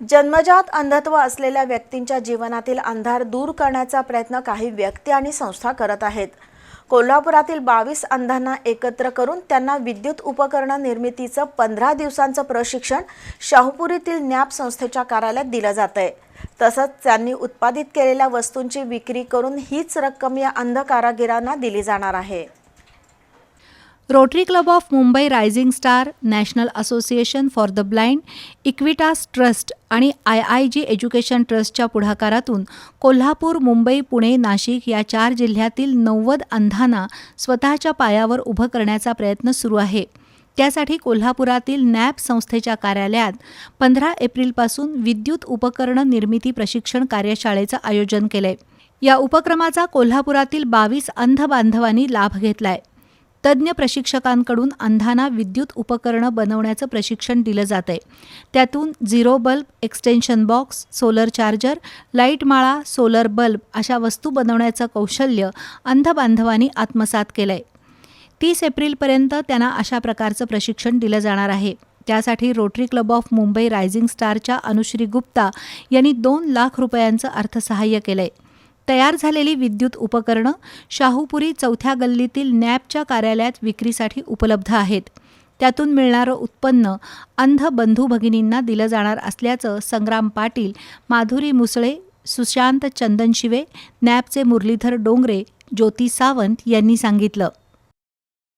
जन्मजात अंधत्व असलेल्या व्यक्तींच्या जीवनातील अंधार दूर करण्याचा प्रयत्न काही व्यक्ती आणि संस्था करत आहेत. कोल्हापुरातील बावीस अंधांना एकत्र करून त्यांना विद्युत उपकरण निर्मितीचं पंधरा दिवसांचं प्रशिक्षण शाहूपुरीतील न्याप संस्थेच्या कार्यालयात दिलं जात आहे तसंच त्यांनी उत्पादित केलेल्या वस्तूंची विक्री करून हीच रक्कम या अंध कारागिरांना दिली जाणार आहे. Rotary Club of Mumbai Rising Star National Association for the Blind Equitas Trust आणि आय आय जी एज्युकेशन ट्रस्टच्या पुढाकारातून कोल्हापूर मुंबई पुणे नाशिक या चार जिल्ह्यातील नव्वद अंधांना स्वतःच्या पायावर उभं करण्याचा प्रयत्न सुरू आहे. त्यासाठी कोल्हापुरातील नॅप संस्थेच्या कार्यालयात पंधरा एप्रिलपासून विद्युत उपकरण निर्मिती प्रशिक्षण कार्यशाळेचं आयोजन केलंय. या उपक्रमाचा कोल्हापुरातील बावीस अंध बांधवांनी लाभ घेतलाय. तज्ज्ञ प्रशिक्षकांकडून अंधांना विद्युत उपकरणं बनवण्याचं प्रशिक्षण दिलं जात आहे त्यातून zero bulb extension box solar charger light माळा सोलर बल्ब अशा वस्तू बनवण्याचं कौशल्य अंध बांधवांनी आत्मसात केलं आहे तीस एप्रिलपर्यंत त्यांना अशा प्रकारचं प्रशिक्षण दिलं जाणार आहे. त्यासाठी Rotary Club of Mumbai Rising स्टारच्या Anushree Gupta यांनी दोन लाख रुपयांचं अर्थसहाय्य केलं आहे तयार झालेली विद्युत उपकरणं शाहूपुरी चौथ्या गल्लीतील नॅपच्या कार्यालयात विक्रीसाठी उपलब्ध आहेत. त्यातून मिळणारं उत्पन्न अंध बंधू भगिनींना दिलं जाणार असल्याचं संग्राम पाटील माधुरी मुसळे सुशांत चंदनशिवे नॅपचे मुरलीधर डोंगरे ज्योती सावंत यांनी सांगितलं.